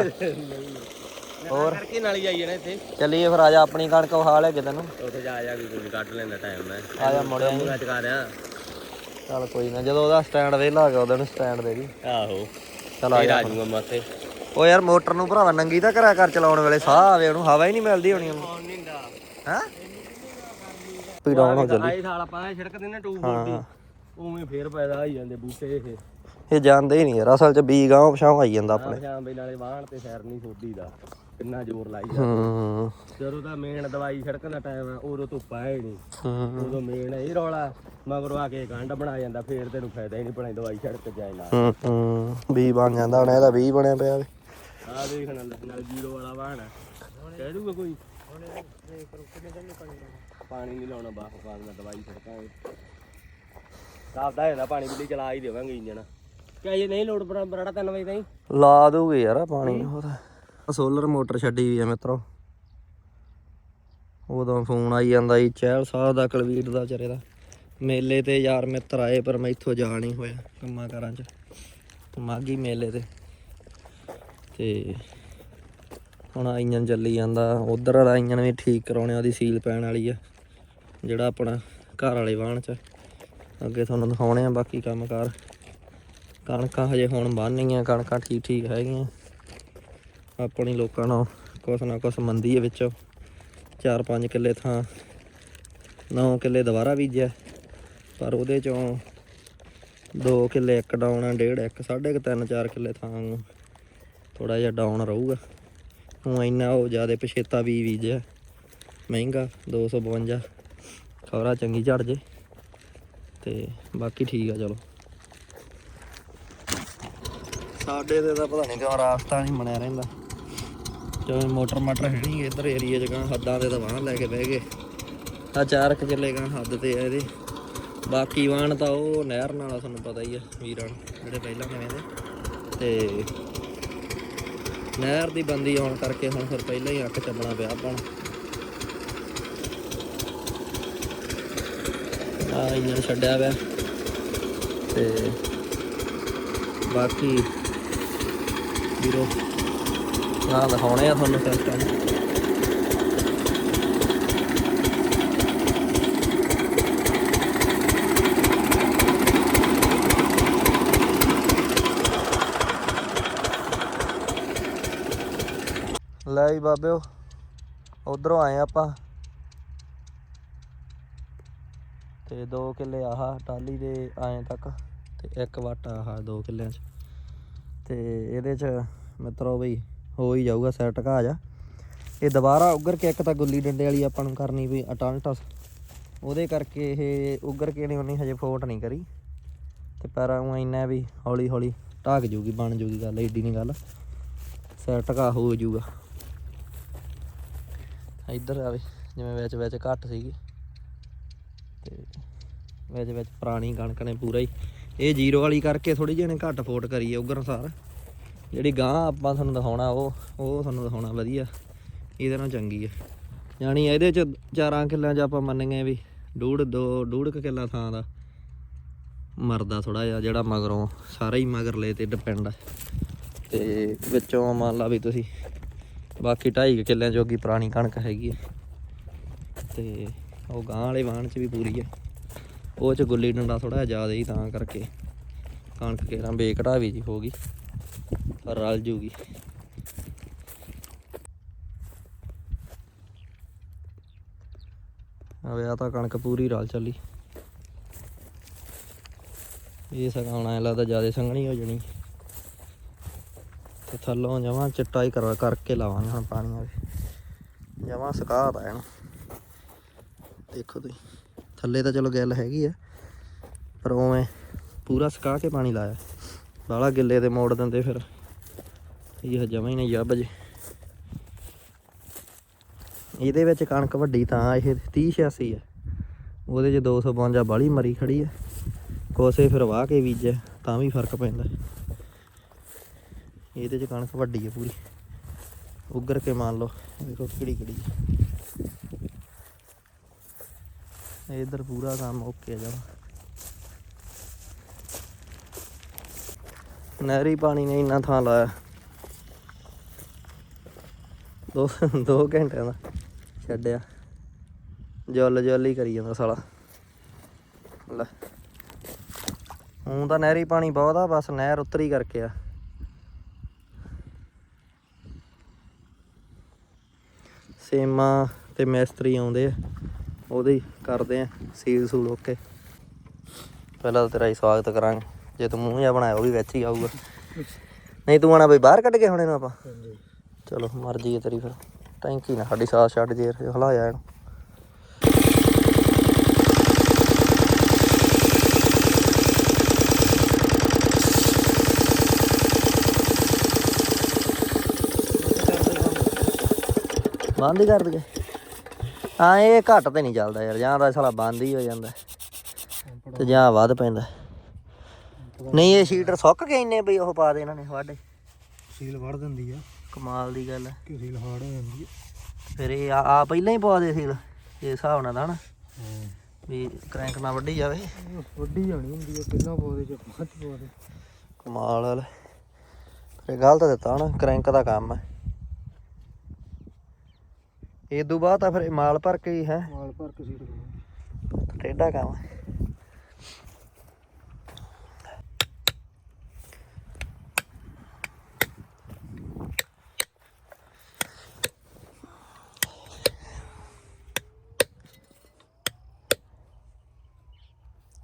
ਹੋਰ? ਕਰਕੇ ਨਾਲੀ ਆਈ ਨਾ ਇੱਥੇ। ਚੱਲੀਏ ਫਿਰ ਆ ਜਾ ਆਪਣੀ ਕਣਕ ਵਹਾ ਲੈ ਕੇ ਤੈਨੂੰ। ਉੱਥੇ ਜਾ ਜਾ ਕੋਈ ਕੱਢ ਲੈਂਦਾ ਟਾਈਮ ਮੈਂ। ਆ ਜਾ ਮੁੜਿਆ ਨੀ। ਮੂੰਹ ਚਕਾ ਰਿਆ ਚੱਲ ਕੋਈ ਨਾ ਜਦੋਂ ਉਹਦਾ ਸਟੈਂਡ ਵੇਲਾ ਗਿਆ ਉਹਦੇ ਨੂੰ ਸਟੈਂਡ ਦੇ ਦੀ। ਆਹੋ। ਚੱਲ ਆ ਜਾ ਰਾਜੂਗਾ ਮੱਥੇ। ਓ ਯਾਰ ਮੋਟਰ ਨੂੰ ਭਰਾਵਾ ਨੰਗੀ ਤਾਂ ਕਰਿਆ ਕਰ ਚਲਾਉਣ ਵੇਲੇ ਸਾਹ ਆਵੇ ਉਹਨੂੰ ਹਵਾ ਹੀ ਨਹੀਂ ਮਿਲਦੀ ਹੋਣੀ ਉਹਨੂੰ। ਹੈ? ਪੀੜਾਉਣ ਹੋ ਚੱਲੀ ਆਏ ਸਾਲ ਆਪਾਂ ਛਿੜਕ ਦਿੰਨੇ 240 ਉਵੇਂ ਫੇਰ ਪੈਦਾ ਹੋਈ ਜਾਂਦੇ ਬੂਟੇ ਇਹ। ਇਹ ਜਾਣਦੇ ਹੀ ਨਹੀਂ ਯਾਰ ਅਸਲ 'ਚ ਬੀ ਗਾਂ ਪਛਾਂ ਆਈ ਜਾਂਦਾ ਆਪਣੇ। ਸ਼ਾਮ ਵੇ ਨਾਲੇ ਵਾਹਣ ਤੇ ਸੈਰ ਨਹੀਂ ਸੋਦੀ ਦਾ ਕਿੰਨਾ ਜ਼ੋਰ ਲਾਈ ਜਾ ਹੂੰ। ਜਦੋਂ ਤਾਂ ਮੇਨ ਦਵਾਈ ਛਿੜਕਣ ਦਾ ਟਾਈਮ ਆ ਉਦੋਂ ਧੁੱਪ ਹੈ ਨਹੀਂ ਹੂੰ। ਉਦੋਂ ਮੇਨ ਇਹ ਰੌਲਾ ਮਗਰੋਂ ਆ ਕੇ ਗੰਢ ਬਣਾ ਜਾਂਦਾ ਫੇਰ ਤੈਨੂੰ ਫਾਇਦਾ ਹੀ ਨਹੀਂ ਬਣਾ ਦਵਾਈ ਛਿੜਕ ਜਾਏ ਨਾ ਹੂੰ ਹੂੰ। ਬੀ ਬਣ ਜਾਂਦਾ ਹੁਣ ਇਹਦਾ 20 ਬਣਿਆ ਪਿਆ ਵੇ। ਆ ਦੇਖ ਨਾਲ ਨਾਲ ਜੀਰੋ ਵਾਲਾ ਵਾਹਣ ਆ। ਕਹਿ ਦੂਗਾ ਕੋਈ? ਪਾਣੀ ਨਹੀਂ ਲਾਉਣਾ ਬਾਹਰ ਬਾਅਦ ਨਾਲ ਦਵਾਈ ਛਿੜਕਾਂਗੇ। ਸਾਫਦਾ ਹੈ ਨਾ ਪਾਣੀ ਵੀ ਚਲਾ ਹੀ ਦੇਵਾਂਗੇ ਇੰਜਣ। ਕਿ ਅਜੇ ਨਹੀਂ ਲੋਡ ਬੜਾ ਬੜਾ 3 ਵਜੇ ਤਾਈਂ? ਲਾ ਦੂਗੇ ਯਾਰ ਪਾਣੀ ਉਹਦਾ ਸੋਲਰ ਮੋਟਰ ਛੱਡੀ ਹੋਈ ਆ ਮਿੱਤਰੋ। ਉਦੋਂ ਫੋਨ ਆਈ ਜਾਂਦਾ ਜੀ ਚਹਿਲ ਸਾਹਿਬ ਦਾ, ਕਲਵੀਰ ਦਾ ਚਰੇ ਦਾ। ਮੇਲੇ ਤੇ ਯਾਰ ਮਿੱਤਰ ਆਏ, ਪਰ ਮੈਂ ਇੱਥੋਂ ਜਾ ਨਹੀਂ ਹੋਇਆ ਕੰਮਾਂ ਕਾਰਾਂ 'ਚ। ਮਾਗੀ ਮੇਲੇ ਤੇ। ਤੇ ਹੁਣ ਆਹ ਇੰਜਨ ਚੱਲੀ ਜਾਂਦਾ। ਉਧਰ ਵਾਲਾ ਇੰਜਨ ਵੀ ਠੀਕ ਕਰਾਉਣੇ, ਉਹਦੀ ਸੀਲ ਪੈਣ ਵਾਲੀ ਆ। ਜਿਹੜਾ ਆਪਣਾ ਘਰ ਵਾਲੇ ਵਾਹਣ 'ਚ। ਅੱਗੇ ਤੁਹਾਨੂੰ ਦਿਖਾਉਣੇ ਆ ਬਾਕੀ ਕੰਮਕਾਰ। ਕਣਕਾਂ ਹਜੇ ਹੁਣ ਬੰਨ੍ਹੀਆਂ ਕਣਕਾਂ ਠੀਕ ਠੀਕ ਹੈਗੀਆਂ। ਆਪਣੀ ਲੋਕਾਂ ਨੂੰ ਕੁਛ ਨਾ ਕੁਛ ਮੰਦੀ ਹੈ ਵਿੱਚੋਂ। 4-5 ਕਿੱਲੇ ਥਾਂ 9 ਕਿੱਲੇ ਦੁਬਾਰਾ ਬੀਜਿਆ। ਪਰ ਉਹਦੇ ਚੋਂ 2 ਕਿੱਲੇ ਇੱਕ ਡਾਉਣ ਆ, ਡੇਢ ਇੱਕ, ਸਾਢੇ ਕੁ ਤਿੰਨ 4 ਕਿੱਲੇ ਥਾਂ ਨੂੰ ਥੋੜਾ ਜਿਹਾ ਡਾਊਨ ਰਹੂਗਾ। ਹੁਣ ਇੰਨਾ ਉਹ ਜ਼ਿਆਦਾ ਪਛੇਤਾ ਵੀ ਬੀਜਿਆ। ਮਹਿੰਗਾ 252 ਖਬਰਾਂ ਚੰਗੀ ਝੜ ਜੇ। ਤੇ ਬਾਕੀ ਠੀਕ ਆ, ਚਲੋ। ਸਾਡੇ ਤੇ ਤਾਂ ਪਤਾ ਨਹੀਂ ਕਿਉਂ ਰਾਸਤਾ ਨਹੀਂ ਬਣਿਆ ਰਹਿੰਦਾ। ਜਿਵੇਂ ਮੋਟਰ ਮਾਟਰ ਹੈ ਨਹੀਂ ਇੱਧਰ ਏਰੀਆ ਚ ਗਾਂ ਹੱਦਾਂ ਦੇ ਤਾਂ ਵਾਹਨ ਲੈ ਕੇ ਬਹਿ ਗਏ। ਆ ਚਾਰ ਕੁ ਕਿੱਲੇ ਹੱਦ ਤੇ ਆ ਇਹਦੇ। ਬਾਕੀ ਵਾਹਨ ਤਾਂ ਉਹ ਨਹਿਰ ਨਾਲ ਆ, ਤੁਹਾਨੂੰ ਪਤਾ ਹੀ ਆ ਵੀਰਾਂ ਨੂੰ, ਜਿਹੜੇ ਪਹਿਲਾਂ ਕਿਵੇਂ ਦੇ ਤੇ ਨਹਿਰ ਦੀ ਬੰਦੀ ਆਉਣ ਕਰਕੇ ਹੁਣ ਫਿਰ ਪਹਿਲਾਂ ਹੀ ਅੱਖ ਚੱਬਣਾ ਪਿਆ ਆਪਾਂ ਨੂੰ। ਆ ਇੰਜਨ ਛੱਡਿਆ ਪਿਆ। ਤੇ ਬਾਕੀ ਵੀਰੋ ਨਾ ਦਿਖਾਉਣੇ ਆ ਤੁਹਾਨੂੰ ਸਿਸਟਮ ਲੈ ਜੀ ਬਾਬਿਓ, ਉਧਰੋਂ ਆਏ ਆਪਾਂ। ਤੇ 2 ਕਿੱਲੇ ਆਹ ਟਾਲੀ ਦੇ ਆਏ ਤੱਕ, ਤੇ ਇੱਕ ਵੱਟ ਆਹ 2 ਕਿੱਲਿਆਂ 'ਚ। ਤੇ ਇਹਦੇ 'ਚ ਮਿੱਤਰੋ ਬਈ ਹੋ ਹੀ ਜਾਊਗਾ ਸੈੱਟ ਟਕਾ ਜਾ। ਇਹ ਦੁਬਾਰਾ ਉੱਗਰ ਕੇ ਇੱਕ ਤਾਂ ਗੁੱਲੀ ਡੰਡੇ ਵਾਲੀ ਆਪਾਂ ਨੂੰ ਕਰਨੀ ਵੀ ਅਟਾਲਟਸ। ਉਹਦੇ ਕਰਕੇ ਇਹ ਉੱਗਰ ਕੇ ਨੇ ਉਹਨੇ ਹਜੇ ਫੋਟ ਨਹੀਂ ਕਰੀ। ਤੇ ਪਰ ਉਹ ਇੰਨਾ ਵੀ ਹੌਲੀ ਹੌਲੀ ਢਾਕ ਜੂਗੀ, ਬਣ ਜੂਗੀ ਗੱਲ, ਏਡੀ ਨਹੀਂ ਗੱਲ। ਸੈਟ ਟਕਾ ਹੋ ਜੂਗਾ। ਇੱਧਰ ਆਵੇ ਜਿਵੇਂ ਵਿੱਚ ਵਿੱਚ ਘੱਟ ਸੀਗੀ। ਤੇ ਵਿੱਚ ਵਿੱਚ ਪੁਰਾਣੀ ਕਣਕ ਨੇ ਪੂਰਾ ਹੀ। ਇਹ ਜ਼ੀਰੋ ਵਾਲੀ ਕਰਕੇ ਥੋੜੀ ਜਿਹੀ ਨੇ ਘੱਟ ਫੋਟ ਕਰੀ ਹੈ ਉਗਰ ਅਨੁਸਾਰ ਜਿਹੜੀ ਗਾਂ ਆਪਾਂ ਤੁਹਾਨੂੰ ਦਿਖਾਉਣਾ, ਉਹ ਉਹ ਤੁਹਾਨੂੰ ਦਿਖਾਉਣਾ ਵਧੀਆ। ਇਹਦੇ ਨਾਲ ਚੰਗੀ ਹੈ ਯਾਨੀ ਇਹਦੇ ਚ ਚਾਰਾਂ ਕਿੱਲਿਆਂ ਚ ਆਪਾਂ ਮੰਨਾਂਗੇ ਵੀ ਡੂਢ ਦੋ ਡੂਢ ਕੁ ਕਿੱਲਾ ਥਾਂ ਦਾ ਮਰਦਾ ਥੋੜਾ ਜਿਹਾ, ਜਿਹੜਾ ਮਗਰੋਂ ਸਾਰੇ ਹੀ ਮਗਰਲੇ ਤੇ ਡਿਪੈਂਡ ਹੈ ਤੇ ਵਿੱਚੋਂ ਮੰਨ ਲਾ ਵੀ ਤੁਸੀਂ ਬਾਕੀ ਢਾਈ ਕੁ ਕਿੱਲਿਆਂ ਜੋਗੀ ਪੁਰਾਣੀ ਕਣਕ ਹੈਗੀ ਹੈ ਤੇ ਉਹ ਗਾਂ ਵਾਲੇ ਵਾਹਣ ਚ ਵੀ ਪੂਰੀ ਹੈ ਉਹ ਚ ਗੁੱਲੀ ਡੰਡਾ ਥੋੜਾ ਜ਼ਿਆਦਾ ਹੀ ਤਾਂ ਕਰਕੇ ਕਣਕ ਕੇਰਾਂ ਬੇਕੜਾਵੀ ਜੀ ਹੋ ਗਈ। ਰਲ ਜੂਗੀ। ਆਵੇ ਆ ਤਾਂ ਕਣਕ ਪੂਰੀ ਰਲ ਚੱਲੀ। ਇਹ ਸਗਾਉਣਾ ਐ ਲੱਗਦਾ ਜ਼ਿਆਦਾ ਸੰਘਣੀ ਹੋ ਜਣੀ। ਤੇ ਥੱਲੋਂ ਜਮਾ ਚਿੱਟਾ ਹੀ ਕਰ, ਕਰਕੇ ਲਾਵਾਂਗੇ ਹੁਣ ਪਾਣੀ ਆਵੇ ਜਮਾਂ ਸੁਕਾ ਇਹਨੂੰ। ਦੇਖੋ ਤੁਸੀਂ। ਥੱਲੇ ਤਾਂ ਚਲੋ ਗੱਲ ਹੈਗੀ ਆ। ਪਰ ਉਵੇਂ ਪੂਰਾ ਸੁਕਾ ਕੇ ਪਾਣੀ ਲਾਇਆ। ਬਾਲਾ ਗਿੱਲੇ ਤੇ ਮੋੜ ਦਿੰਦੇ ਫਿਰ। ਇਹ ਜਮਾਂ ਹੀ ਨਹੀਂ ਜੱਬ ਜੇ। ਇਹਦੇ ਵਿੱਚ ਕਣਕ ਵੱਡੀ ਤਾਂ ਇਹ 30 86 ਹੈ ਉਹਦੇ ਚ 252 ਬਾਲੀ ਮਰੀ ਖੜੀ ਹੈ ਕੋਸੇ ਫਿਰ ਵਾਹ ਕੇ ਬੀਜਿਆ, ਤਾਂ ਵੀ ਫ਼ਰਕ ਪੈਂਦਾ। ਇਹਦੇ ਚ ਕਣਕ ਵੱਡੀ ਹੈ ਪੂਰੀ। ਉੱਗਰ ਕੇ ਮੰਨ ਲਓ, ਦੇਖੋ ਕਿਹੜੀ ਕਿਹੜੀ ਹੈ ਇਧਰ ਪੂਰਾ ਕੰਮ ਓਕੇ ਜਾ ਨਹਿਰੀ ਪਾਣੀ ਨੇ ਇੰਨਾ ਥਾਂ ਲਾਇਆ। ਦੋ ਦੋ ਘੰਟਿਆਂ ਦਾ ਛੱਡਿਆ। ਜੁੱਲ ਜੁੱਲ ਹੀ ਕਰੀ ਜਾਂਦਾ ਸਾਲਾ। ਲੈ। ਹੁਣ ਤਾਂ ਨਹਿਰੀ ਪਾਣੀ ਬਹੁਤ ਆ, ਬਸ ਨਹਿਰ ਉੱਤਰੀ ਕਰਕੇ ਆ। ਸੇਮਾ ਤੇ ਮਿਸਤਰੀ ਆਉਂਦੇ ਆ, ਉਹਦੇ ਕਰਦੇ ਆ, ਸੀਲ ਸੂਲ ਓਕੇ ਪਹਿਲਾਂ ਤਾਂ ਤੇਰਾ ਹੀ ਸਵਾਗਤ ਕਰਾਂਗੇ। ਜੇ ਤੂੰ ਮੂੰਹ ਜਿਹਾ ਬਣਾਇਆ ਉਹ ਵੀ ਵਿੱਚ ਹੀ ਆਊਗਾ। ਨਹੀਂ ਤੂੰ ਆਣਾ ਬਈ ਬਾਹਰ ਕੱਢ ਕੇ ਹੁਣ ਇਹਨੂੰ ਆਪਾਂ। ਚਲੋ ਮਰਜ਼ੀ ਹੈ ਤੇਰੀ ਫਿਰ। ਟੈਂਕੀ ਨਾ ਸਾਡੀ ਸਾਥ ਛੱਡ ਜੇ ਹਲਾਇਆ ਇਹਨੂੰ। ਬੰਦ ਹੀ ਕਰ ਦਗੇ ਹਾਂ ਇਹ ਘੱਟ ਤੇ ਨਹੀਂ ਚੱਲਦਾ ਯਾਰ ਜਾਂ ਤਾਂ ਸਾਲਾ ਬੰਦ ਹੀ ਹੋ ਜਾਂਦਾ। ਤੇ ਜਾਂ ਵੱਧ ਪੈਂਦਾ। ਨਹੀਂ ਇਹ ਸ਼ੀਟਰ ਸੁੱਕ ਗਏ ਇੰਨੇ ਬਈ ਉਹ ਪਾ ਦੇ ਇਹਨਾਂ ਨੇ ਵਾਢੇ। ਸੀਲ ਵੜ ਦਿੰਦੀ ਆ। ਕਮਾਲ ਦੀ ਗੱਲ ਹੈ ਕਿ ਸੀਲ ਹਾਰਡ ਹੋ ਜਾਂਦੀ ਆ। ਫਿਰ ਇਹ ਆ ਆ ਪਹਿਲਾਂ ਹੀ ਪਾ ਦੇ ਸੀ ਇਹ ਹਿਸਾਬ ਨਾਲ ਹਾਂ। ਵੀ ਕ੍ਰੈਂਕ ਨਾ ਵੱਢੀ ਜਾਵੇ। ਵੱਡੀ ਜਾਣੀ ਹੁੰਦੀ ਆ ਪਹਿਲਾਂ ਪੌਦੇ ਚ ਬਾਅਦ ਚ ਪੌਦੇ ਕਮਾਲ ਵਾਲਾ ਇਹ ਗਲਤ ਦਿੱਤਾ ਹਨਾ ਕ੍ਰੈਂਕ ਦਾ ਕੰਮ ਹੈ ਇਹ ਤੋਂ ਬਾਅਦ ਤਾਂ ਫਿਰ ਮਾਲ ਭਰ ਕੇ ਹੀ ਹੈ। ਮਾਲ ਭਰ ਕੇ ਸੀਲ ਕਰੋ। ਟੇਢਾ ਕੰਮ ਹੈ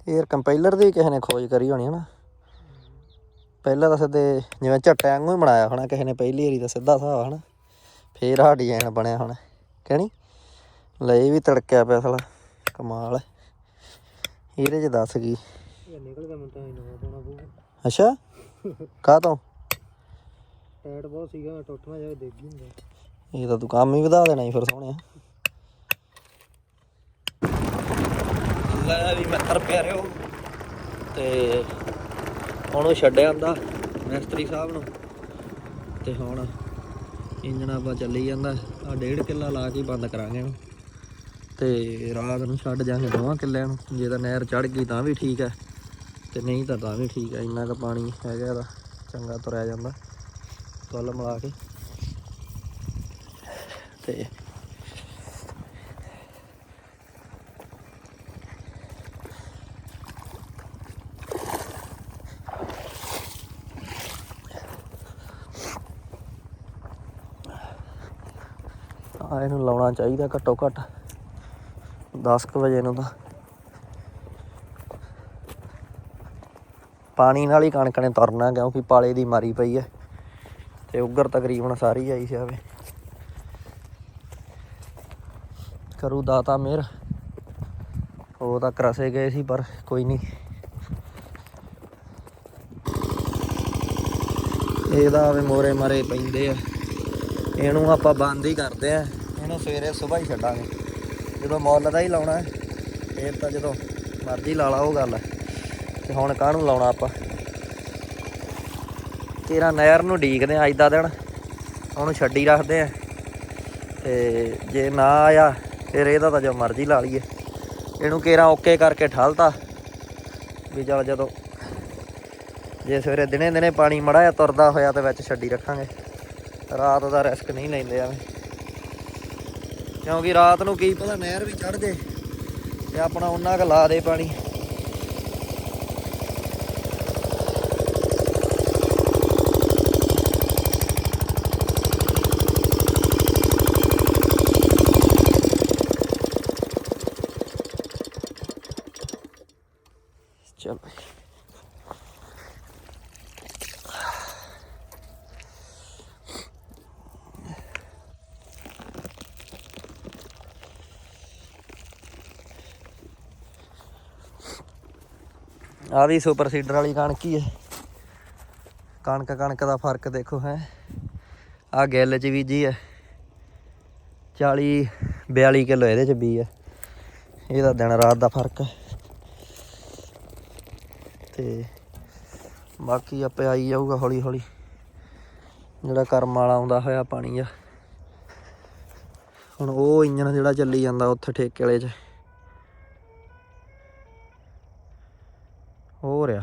에ਅਰ ਕੰਪਾਈਲਰ ਦੀ ਕਿਸੇ ਨੇ ਖੋਜ ਕਰੀ ਹੋਣੀ ਹਨਾ। ਪਹਿਲਾਂ ਤਾਂ ਸਿੱਧੇ ਜਿਵੇਂ ਝੱਟੇ ਵਾਂਗੂ ਹੀ ਬਣਾਇਆ ਹੋਣਾ ਕਿਸੇ ਨੇ ਪਹਿਲੀ ਵਾਰੀ ਤਾਂ ਸਿੱਧਾ ਹਿਸਾਬ ਹਨਾ। ਫੇਰ ਆ ਡਿਜ਼ਾਈਨ ਬਣਿਆ ਹੋਣਾ ਕਹਿਣੀ ਲਈ ਵੀ ਤੜਕਿਆ ਪਿਆ ਸਾਲਾ ਕਮਾਲ ਹੈ। ਇਹਦੇ ਚ ਦੱਸ ਗਈ ਇਹ ਨਿਕਲ ਗਿਆ ਮੈਂ ਤਾਂ ਇਹ ਨਵਾਂ ਪਾਉਣਾ ਪਊਗਾ। ਅੱਛਾ? ਕਾਹ ਤੋਂ ਟਾਇਟ ਬਹੁਤ ਸੀਗਾ ਟੁੱਟਣਾ ਦੇਖ ਹੀ ਹੁੰਦਾ ਇਹ ਤਾਂ ਤੂੰ ਕੰਮ ਹੀ ਵਧਾ ਦੇਣਾ ਸੀ ਫਿਰ ਸੋਹਣਿਆ। ਲੈ ਵੀ ਮਿੱਤਰ ਪਿਆਰਿਓ। ਤੇ ਹੁਣ ਉਹ ਛੱਡਿਆ ਆਂਦਾ ਮਿਸਤਰੀ ਸਾਹਿਬ ਨੂੰ। ਤੇ ਹੁਣ ਇੰਜਣ ਆਪਾਂ ਚੱਲੀ ਜਾਂਦਾ ਆ ਡੇਢ ਕਿੱਲਾ ਲਾ ਕੇ ਬੰਦ ਕਰਾਂਗੇ ਇਹਨੂੰ ਤੇ ਰਾਤ ਨੂੰ ਛੱਡ ਜਾਾਂਗੇ ਦੋਵਾਂ ਕਿੱਲਿਆਂ ਨੂੰ, ਜੇ ਤਾਂ ਨਹਿਰ ਚੜ ਗਈ ਤਾਂ ਵੀ ਠੀਕ ਹੈ। ਤੇ ਨਹੀਂ ਤਾਂ ਤਾਂ ਵੀ ਠੀਕ ਹੈ, ਇੰਨਾ ਕੁ ਪਾਣੀ ਹੈਗਾ ਇਹਦਾ, ਚੰਗਾ ਤੁਰਿਆ ਜਾਂਦਾ। ਕੁੱਲ ਮਿਲਾ ਕੇ। ਤੇ ਆ ਇਹਨੂੰ ਲਾਉਣਾ ਚਾਹੀਦਾ ਘੱਟੋ ਘੱਟ। 10 ਕੁ ਵਜੇ ਨੂੰ ਤਾਂ। ਪਾਣੀ ਨਾਲ ਹੀ ਕਣਕ ਨੇ ਤੁਰਨਾ, ਕਿਉਂਕਿ ਪਾਲੇ ਦੀ ਮਾਰੀ ਪਈ ਹੈ ਤੇ ਉੱਗਰ ਤਕਰੀਬਨ ਸਾਰੀ ਆਈ ਸੀ ਆਵੇ ਕਰੂ ਦਾਤਾ ਮਿਹਰ। ਉਹ ਤਾਂ ਕਰਸੇ ਗਏ ਸੀ, ਪਰ ਕੋਈ ਨਹੀਂ। ਇਹਦਾ ਵੀ ਮੋਰੇ ਮਰੇ ਪੈਂਦੇ ਆ। ਇਹਨੂੰ ਆਪਾਂ ਬੰਦ ਹੀ ਕਰਦੇ ਆ। ਇਹਨੂੰ ਸਵੇਰੇ ਸਵੇਰ ਹੀ ਛੱਡਾਂਗੇ। ਜਦੋਂ ਮੁੱਲ ਦਾ ਹੀ ਲਾਉਣਾ ਹੈ, ਫੇਰ ਤਾਂ ਜਦੋਂ ਮਰਜ਼ੀ ਲਾ ਲਾ ਉਹ ਗੱਲ। ਹੈ ਤੇ ਹੁਣ ਕਾਹਨੂੰ ਲਾਉਣਾ ਆਪਾਂ? ਤੇਰਾ ਨਹਿਰ ਨੂੰ ਡੀਕਦੇ ਆ ਅੱਜ ਦਾ ਦਿਨ। ਉਹਨੂੰ ਛੱਡੀ ਰੱਖਦੇ ਆ। ਤੇ ਜੇ ਨਾ ਆਇਆ ਫਿਰ ਇਹਦਾ ਤਾਂ ਜੋ ਮਰਜ਼ੀ ਲਾ ਲਈਏ। ਇਹਨੂੰ ਕੇਰਾ ਓਕੇ ਕਰਕੇ ਠਾਲਤਾ। ਵੀ ਚੱਲ ਜਦੋਂ ਜੇ ਸਵੇਰੇ ਦਿਨੇ ਦਿਨੇ ਪਾਣੀ ਮੜਾ ਜਾਂ ਤੁਰਦਾ ਹੋਇਆ ਤੇ ਵਿੱਚ ਛੱਡੀ ਰੱਖਾਂਗੇ। ਰਾਤ ਦਾ ਰਿਸਕ ਨਹੀਂ ਲੈਂਦੇ ਆਵੇਂ ਕਿਉਂਕਿ ਰਾਤ ਨੂੰ ਕੀ ਪਤਾ ਨਹਿਰ ਵੀ ਚੜ ਜੇ ਤੇ ਆਪਣਾ ਉਹਨਾਂ ਕ ਲਾ ਦੇ ਪਾਣੀ ਚਲੋ ਆ ਵੀ ਸੁਪਰ ਸੀਡਰ ਵਾਲੀ ਕਣਕ ਹੀ ਹੈ। ਕਣਕ ਕਣਕ ਦਾ ਫ਼ਰਕ ਦੇਖੋ ਹੈ। ਆ ਗਿੱਲ ਚ ਬੀਜੀ ਹੈ। 40 42 ਕਿਲੋ ਇਹਦੇ ਚ ਬੀ ਹੈ। ਇਹਦਾ ਦਿਨ ਰਾਤ ਦਾ ਫ਼ਰਕ ਹੈ। ਤੇ ਬਾਕੀ ਆਪੇ ਆਈ ਜਾਊਗਾ ਹੌਲੀ ਹੌਲੀ। ਜਿਹੜਾ ਕਰਮ ਵਾਲਾ ਆਉਂਦਾ ਹੋਇਆ ਪਾਣੀ ਆ। ਹੁਣ ਉਹ ਇੰਜਨ ਜਿਹੜਾ ਚੱਲੀ ਜਾਂਦਾ ਉੱਥੇ ਠੇਕੇ ਵਾਲੇ 'ਚ। ਹੋ ਰਿਹਾ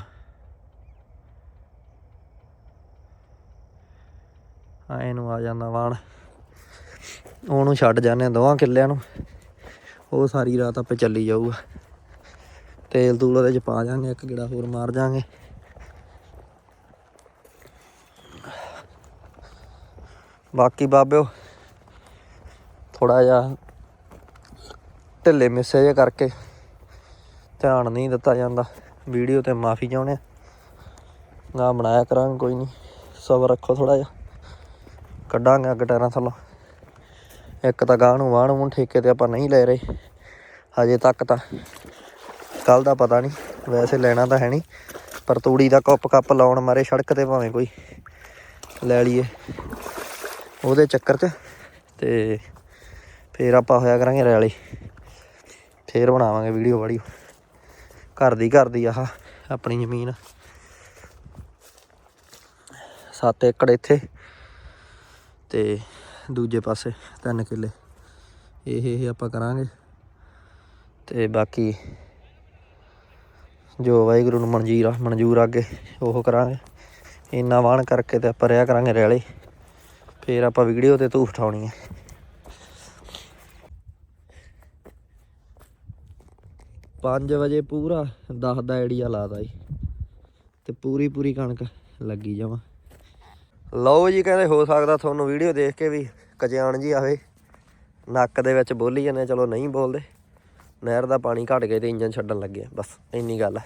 ਆਏ ਨੂੰ ਆ ਜਾਂਦਾ ਵਾਣ। ਉਹਨੂੰ ਛੱਡ ਜਾਂਦੇ ਆ ਦੋਵਾਂ ਕਿੱਲਿਆਂ ਨੂੰ। ਉਹ ਸਾਰੀ ਰਾਤ ਆਪੇ ਚੱਲੀ ਜਾਊਗਾ। ਤੇਲ ਤੂਲ ਉਹਦੇ ਚ ਪਾ ਜਾਾਂਗੇ, ਇੱਕ ਗੇੜਾ ਹੋਰ ਮਾਰ ਜਾਾਂਗੇ। ਬਾਕੀ ਬਾਬਿਓ ਥੋੜਾ ਜਿਹਾ ਢਿੱਲੇ ਮਿੱਸੇ ਜੇ ਕਰਕੇ ਧਿਆਨ ਨਹੀਂ ਦਿੱਤਾ ਜਾਂਦਾ। ਵੀਡੀਓ ਤੇ ਮਾਫੀ ਚਾਹੁੰਦੇ ਆ। ਨਾ ਬਣਾਇਆ ਕਰਾਂਗੇ, ਕੋਈ ਨਹੀਂ ਸਬਰ ਰੱਖੋ ਥੋੜਾ ਜਿਹਾ। ਕੱਢਾਂਗੇ ਅੱਗ ਟਾਇਰਾਂ ਥੱਲੋਂ। ਇੱਕ ਤਾਂ ਗਾਹ ਨੂੰ ਵਾਹਣ ਨੂੰ ਠੇਕੇ ਤੇ ਆਪਾਂ ਨਹੀਂ ਲੈ ਰਹੇ। ਹਜੇ ਤੱਕ ਤਾਂ। ਕੱਲ ਦਾ ਪਤਾ ਨਹੀਂ ਵੈਸੇ ਲੈਣਾ ਤਾਂ ਹੈ ਨਹੀਂ ਪਰ ਤੂੜੀ ਦਾ ਕੱਪ ਕੱਪ ਲਾਉਣ ਮਾਰੇ ਸੜਕ ਤੇ ਭਾਵੇਂ ਕੋਈ। ਲੈ ਲਈਏ। ਉਹਦੇ ਚੱਕਰ 'ਚ। ਤੇ ਫੇਰ ਆਪਾਂ ਹੋਇਆ ਕਰਾਂਗੇ ਰੈਲੀ। ਫੇਰ ਬਣਾਵਾਂਗੇ ਵੀਡੀਓ ਬੜੀ ਘਰ ਦੀ ਘਰ ਦੀ ਆਹ ਆਪਣੀ ਜ਼ਮੀਨ। 7 ਏਕੜ ਇੱਥੇ ਤੇ ਦੂਜੇ ਪਾਸੇ 3 ਕਿੱਲੇ। ਇਹ ਇਹ ਆਪਾਂ ਕਰਾਂਗੇ। ਤੇ ਬਾਕੀ ਜੋ ਵਾਹਿਗੁਰੂ ਨੂੰ ਮਨਜ਼ੂਰ ਆ ਮਨਜ਼ੂਰ ਆ ਅੱਗੇ ਉਹ ਕਰਾਂਗੇ। ਇੰਨਾ ਵਾਹਣ ਕਰਕੇ ਤੇ ਆਪਾਂ ਰਿਆ ਕਰਾਂਗੇ ਰੈਲੇ। ਫੇਰ ਆਪਾਂ ਵੀਡੀਓ ਤੇ ਧੂਫ ਉਠਾਉਣੀ ਹੈ ਪੰਜ ਵਜੇ ਪੂਰਾ 10 ਦਾ ਆਈਡੀਆ ਲਾਦਾ ਜੀ। ਤੇ ਪੂਰੀ ਪੂਰੀ ਕਣਕ ਲੱਗੀ ਜਾਵਾਂ। ਲਓ ਜੀ, ਕਹਿੰਦੇ ਹੋ ਸਕਦਾ ਤੁਹਾਨੂੰ ਵੀਡੀਓ ਦੇਖ ਕੇ ਵੀ ਕਜਿਆਣ ਜੀ ਆਵੇ। ਨੱਕ ਦੇ ਵਿੱਚ ਬੋਲੀ ਜਾਂਦੇ ਚਲੋ ਨਹੀਂ ਬੋਲਦੇ। ਨਹਿਰ ਦਾ ਪਾਣੀ ਘਟ ਗਿਆ ਤੇ ਇੰਜਨ ਛੱਡਣ ਲੱਗੇ ਬਸ, ਇੰਨੀ ਗੱਲ ਹੈ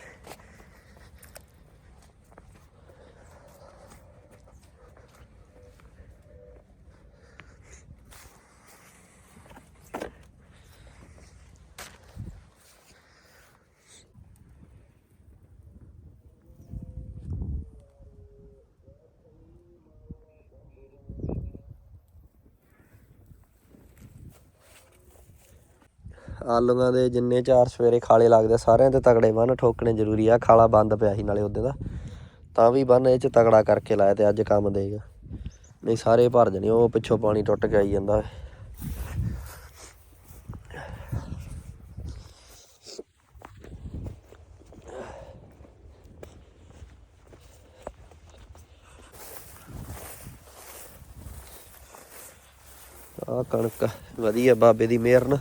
ਆਲੂਆਂ ਦੇ ਜਿੰਨੇ ਚਾਰ ਸਵੇਰੇ ਖਾਲੇ ਲੱਗਦੇ ਸਾਰਿਆਂ ਤੇ ਤਗੜੇ ਬੰਨ, ਠੋਕਣੇ ਜ਼ਰੂਰੀ ਆ, ਖਾਲਾ ਬੰਦ ਪਿਆ ਸੀ ਨਾਲੇ ਉਹਦੇ ਦਾ। ਤਾਂ ਵੀ ਬੰਨ ਇਹ ਚ ਤਗੜਾ ਕਰਕੇ ਲਾਇਆ ਤੇ ਅੱਜ ਕੰਮ ਦੇਗਾ ਨਹੀਂ, ਸਾਰੇ ਭਰ ਜਣੇ ਉਹ ਪਿੱਛੋਂ ਪਾਣੀ ਟੁੱਟ ਕੇ ਆਈ ਜਾਂਦਾ। ਆ ਕਣਕ, ਵਧੀਆ ਬਾਬੇ ਦੀ ਮਿਹਰ ਨਾਲ